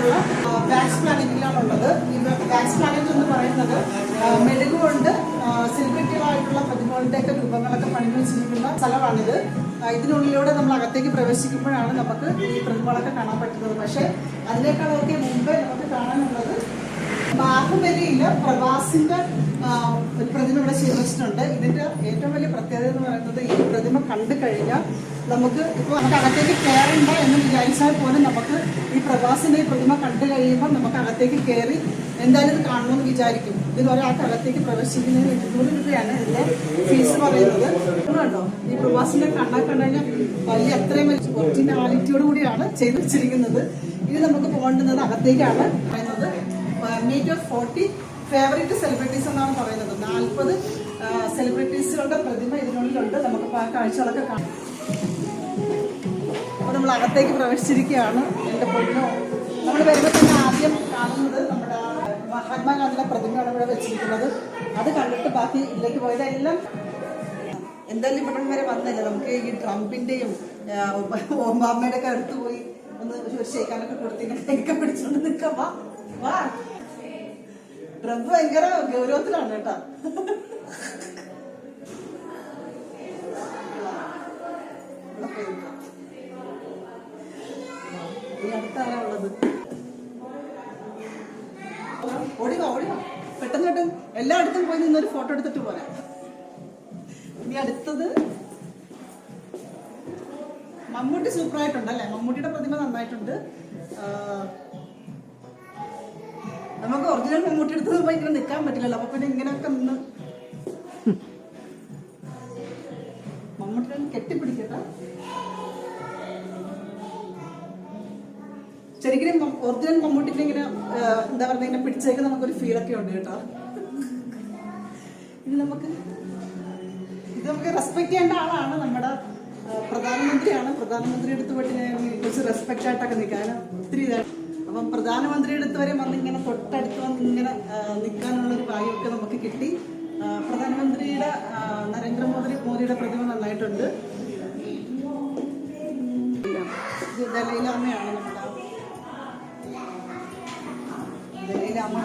ഉള്ള വാക്സ് പ്ലാനറ്റിലാണുള്ളത് ഈ wax planet എന്ന് പറയുന്നത് ആ, മെഴുകുകൊണ്ട് സെലിബ്രിറ്റികളായിട്ടുള്ള പ്രതിമകളുടെയൊക്കെ രൂപങ്ങളൊക്കെ പണിഞ്ഞു വെച്ചിരിക്കുന്ന സ്ഥലമാണിത്. ഇതിനുള്ളിലൂടെ നമ്മൾ അകത്തേക്ക് പ്രവേശിക്കുമ്പോഴാണ് നമുക്ക് ഈ പ്രതിമകളൊക്കെ കാണാൻ പറ്റുന്നത്. പക്ഷേ അതിനേക്കാളൊക്കെ മുമ്പേ നമുക്ക് കാണാനുള്ളത് ബാഹുബലിയിലെ പ്രവാസിന്റെ ഒരു പ്രതിമ ഇവിടെ ശീലിച്ചിട്ടുണ്ട് ഇതിന്റെ ഏറ്റവും വലിയ പ്രത്യേകത എന്ന് പറയുന്നത് ഈ പ്രതിമ കണ്ടു കഴിഞ്ഞാൽ നമുക്ക് ഇപ്പോൾ നമുക്ക് അകത്തേക്ക് കയറണ്ട എന്ന് വിചാരിച്ചാൽ പോലും നമുക്ക് ഈ പ്രവാസിന്റെ ഈ പ്രതിമ കണ്ടു കഴിയുമ്പോൾ നമുക്ക് അകത്തേക്ക് കയറി എന്തായാലും ഇത് കാണണമെന്ന് വിചാരിക്കും. ഇതിൽ ഒരാൾക്ക് അകത്തേക്ക് പ്രവേശിക്കുന്നതിന് ഇരുന്നൂറ് രൂപയാണ് ഇതിന്റെ ഫീസ് പറയുന്നത്. കണ്ടോ? ഈ പ്രവാസിനെ കണ്ടാൽ കണ്ടു കഴിഞ്ഞാൽ വലിയ അത്രയും ഒറിജിനാലിറ്റിയോട് കൂടിയാണ് ചെയ്തു വെച്ചിരിക്കുന്നത്. ഇനി നമുക്ക് പോകേണ്ടുന്നത് അകത്തേക്കാണ് പറയുന്നത്. മീറ്റർ ഫോർട്ടി ഫേവറേറ്റ് സെലിബ്രിറ്റീസ് എന്നാണ് പറയുന്നത്. നാൽപ്പത് സെലിബ്രിറ്റീസുകളുടെ പ്രതിമ ഇതിനുള്ളിലുണ്ട്. നമുക്ക് ആ കാഴ്ചകളൊക്കെ കാണാം. അപ്പോൾ നമ്മൾ അകത്തേക്ക് പ്രവേശിച്ചിരിക്കുകയാണ്. എന്റെ പൊന്നോ. നമ്മൾ വരുമ്പോൾ തന്നെ ആദ്യം കാണുന്നത് നമ്മുടെ മഹാത്മാഗാന്ധിയുടെ പ്രതിമയാണ് ഇവിടെ വെച്ചിരിക്കുന്നത്. അത് കണ്ടിട്ട് ബാക്കി ഇതിലേക്ക് പോയതെല്ലാം എന്തായാലും ഇവിടെ വരെ വന്നില്ല. നമുക്ക് ഈ ട്രംപിന്റെയും ഒബാമയുടെ ഒക്കെ അടുത്ത് പോയി ഒന്ന് ഒരു ഷെയ്ക്കാനൊക്കെ കൊടുത്തിങ്ങനെ പിടിച്ചുകൊണ്ട് പിടിച്ചോണ്ട് നിൽക്കാം. വാ വാ. ട്രംപ് ഭയങ്കര ഗൗരവത്തിലാണ് കേട്ടാ. അടുത്താരാ ഉള്ളത്? പെട്ടെന്ന് പെട്ടെന്ന് എല്ലായിടത്തും പോയി നിന്നൊരു ഫോട്ടോ എടുത്തിട്ട് പോരാ. ഇനി അടുത്തത് മമ്മൂട്ടി സൂപ്പറായിട്ടുണ്ട് അല്ലെ? മമ്മൂട്ടിയുടെ പ്രതിമ നന്നായിട്ടുണ്ട്. ഒറിജിനൽ മമ്മൂട്ടി എടുത്ത് പോയി ഇങ്ങനെ നിൽക്കാൻ പറ്റില്ലല്ലോ. അപ്പൊ പിന്നെ ഇങ്ങനെയൊക്കെ നിന്ന് മമ്മൂട്ടിനെ ഒന്ന് കെട്ടിപ്പിടിക്കട്ടെ. ശരിക്കും ഒറിജിനൽ മമ്മൂട്ടിനെ ഇങ്ങനെ എന്താ പറയുക ഇങ്ങനെ പിടിച്ചേക്ക് നമുക്കൊരു ഒക്കെ ഉണ്ട് കേട്ടോ. ഇത് നമുക്ക് ഇത് നമുക്ക് റെസ്പെക്ട് ചെയ്യേണ്ട ആളാണ് നമ്മുടെ പ്രധാനമന്ത്രിയാണ്. പ്രധാനമന്ത്രിയുടെ അടുത്ത് പോയിട്ട് ഞാൻ കുറച്ച് റെസ്പെക്റ്റ് ആയിട്ടൊക്കെ നിൽക്കാൻ ഒത്തിരി ഇതാണ് അപ്പം പ്രധാനമന്ത്രിയുടെ അടുത്ത് വരെ വന്ന് ഇങ്ങനെ തൊട്ടടുത്ത് വന്ന് ഇങ്ങനെ നിൽക്കാനുള്ളൊരു ഭാഗ്യമൊക്കെ നമുക്ക് കിട്ടി. പ്രധാനമന്ത്രിയുടെ നരേന്ദ്രമോദി മോദിയുടെ പ്രതിമ നന്നായിട്ടുണ്ട്. ദലൈലാമയാണ് നമ്മുടെ ദലൈലാമ.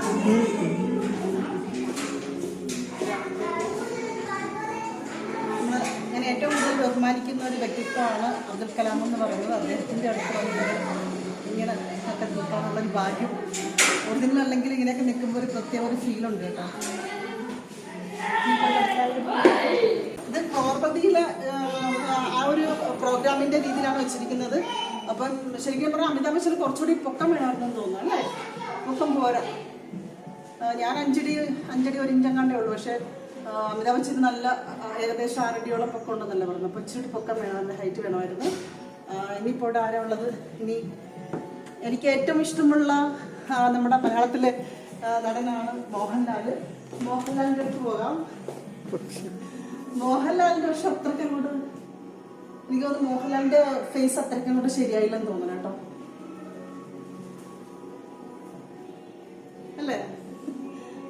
ഞാൻ ഏറ്റവും കൂടുതൽ ബഹുമാനിക്കുന്ന ഒരു വ്യക്തിത്വമാണ് അബ്ദുൽ കലാം എന്ന് പറയുന്നത്. അദ്ദേഹത്തിന്റെ അടുത്ത് ഇങ്ങനെ ഒരു ഭാഗ്യം. ഒറിജിനൽ അല്ലെങ്കിൽ ഇങ്ങനെയൊക്കെ നിൽക്കുമ്പോൾ ഒരു പ്രത്യേക ഒരു ഫീലുണ്ട് കേട്ടോ. ഇത് കോർപ്പതിയിലെ ആ ഒരു പ്രോഗ്രാമിന്റെ രീതിയിലാണ് വെച്ചിരിക്കുന്നത്. അപ്പം ശരിക്കും പറഞ്ഞാൽ അമിതാഭ് ബച്ചൻ കുറച്ചുകൂടി പൊക്കം വേണമായിരുന്നെന്ന് തോന്നുന്നു അല്ലേ? പൊക്കം പോരാ. ഞാൻ അഞ്ചടി അഞ്ചടി ഒരു ഇഞ്ചങ്ങാണ്ടേ ഉള്ളൂ. പക്ഷേ അമിതാഭ് ബച്ചൻ നല്ല ഏകദേശം ആറടിയോളം പൊക്കം ഉണ്ടെന്നല്ല പറഞ്ഞു അപ്പോൾ ഇച്ചിരി പൊക്കം വേണം ഹൈറ്റ് വേണമായിരുന്നു. ഇനിയിപ്പോൾ ആരാ ഉള്ളത്? ഇനി എനിക്ക് ഏറ്റവും ഇഷ്ടമുള്ള നമ്മുടെ മലയാളത്തിലെ നടനാണ് മോഹൻലാൽ മോഹൻലാലിന്റെ അടുത്ത് പോകാം. മോഹൻലാലിന്റെ പക്ഷെ അത്രയ്ക്കും കൂടെ എനിക്ക് തോന്നുന്നു മോഹൻലാലിന്റെ ഫേസ് അത്രയ്ക്കും കൂടെ ശരിയായില്ലെന്ന് തോന്നുന്നു കേട്ടോ. അല്ലേ?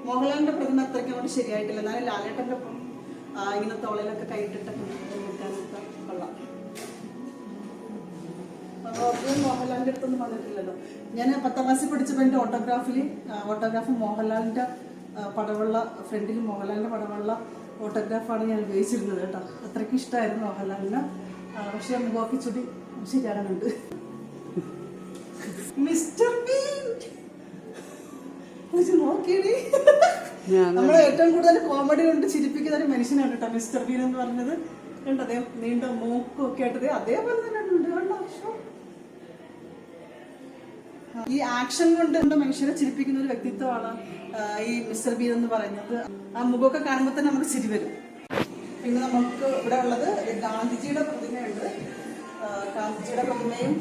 മോഹൻലാലിന്റെ പ്രതിമ അത്രയ്ക്കും കൂടെ ശരിയായിട്ടില്ല. എന്നാലും ലാലേട്ടന്റെ ഒപ്പം ഇങ്ങനെ തോളയിലൊക്കെ കൈയിട്ടിട്ടൊക്കെ കൊള്ളാം. ഓർജിനൽ മോഹൻലാലിന്റെ അടുത്തൊന്നും വന്നിട്ടില്ലല്ലോ. ഞാൻ പത്താം ക്ലാസ്സിൽ പഠിച്ചപ്പോൾ എന്റെ ഓട്ടോഗ്രാഫിൽ ഓട്ടോഗ്രാഫ് മോഹൻലാലിന്റെ പടവുള്ള ഫ്രണ്ടിൽ മോഹൻലാലിന്റെ പടവുള്ള ഓട്ടോഗ്രാഫാണ് ഞാൻ ഉപയോഗിച്ചിരുന്നത് കേട്ടോ. അത്രയ്ക്ക് ഇഷ്ടമായിരുന്നു മോഹൻലാലിന്. പക്ഷേ ചുടി ശരിയാകുന്നുണ്ട് മിസ്റ്റർ ബീൻ! നോക്കിയടി. നമ്മളെ ഏറ്റവും കൂടുതൽ കോമഡി കൊണ്ട് ചിരിപ്പിക്കുന്ന ഒരു മനുഷ്യനാണ് കേട്ടോ മിസ്റ്റർ ബീൻ എന്ന് പറഞ്ഞത്. കണ്ടോ അദ്ദേഹം നീണ്ട മൂക്കും ഒക്കെ ആയിട്ട് അതേപോലെ തന്നെ ഈ ആക്ഷൻ കൊണ്ട് മനുഷ്യരെ ചിരിപ്പിക്കുന്ന ഒരു വ്യക്തിത്വമാണ് ഈ മിസ്റ്റർ ബീൻ എന്ന് പറയുന്നത്. ആ മുഖമൊക്കെ കാണുമ്പോൾ തന്നെ നമുക്ക് ചിരി വരും. പിന്നെ നമുക്ക് ഇവിടെ ഉള്ളത് ഗാന്ധിജിയുടെ പ്രതിമയുണ്ട്. ഗാന്ധിജിയുടെ പ്രതിമയും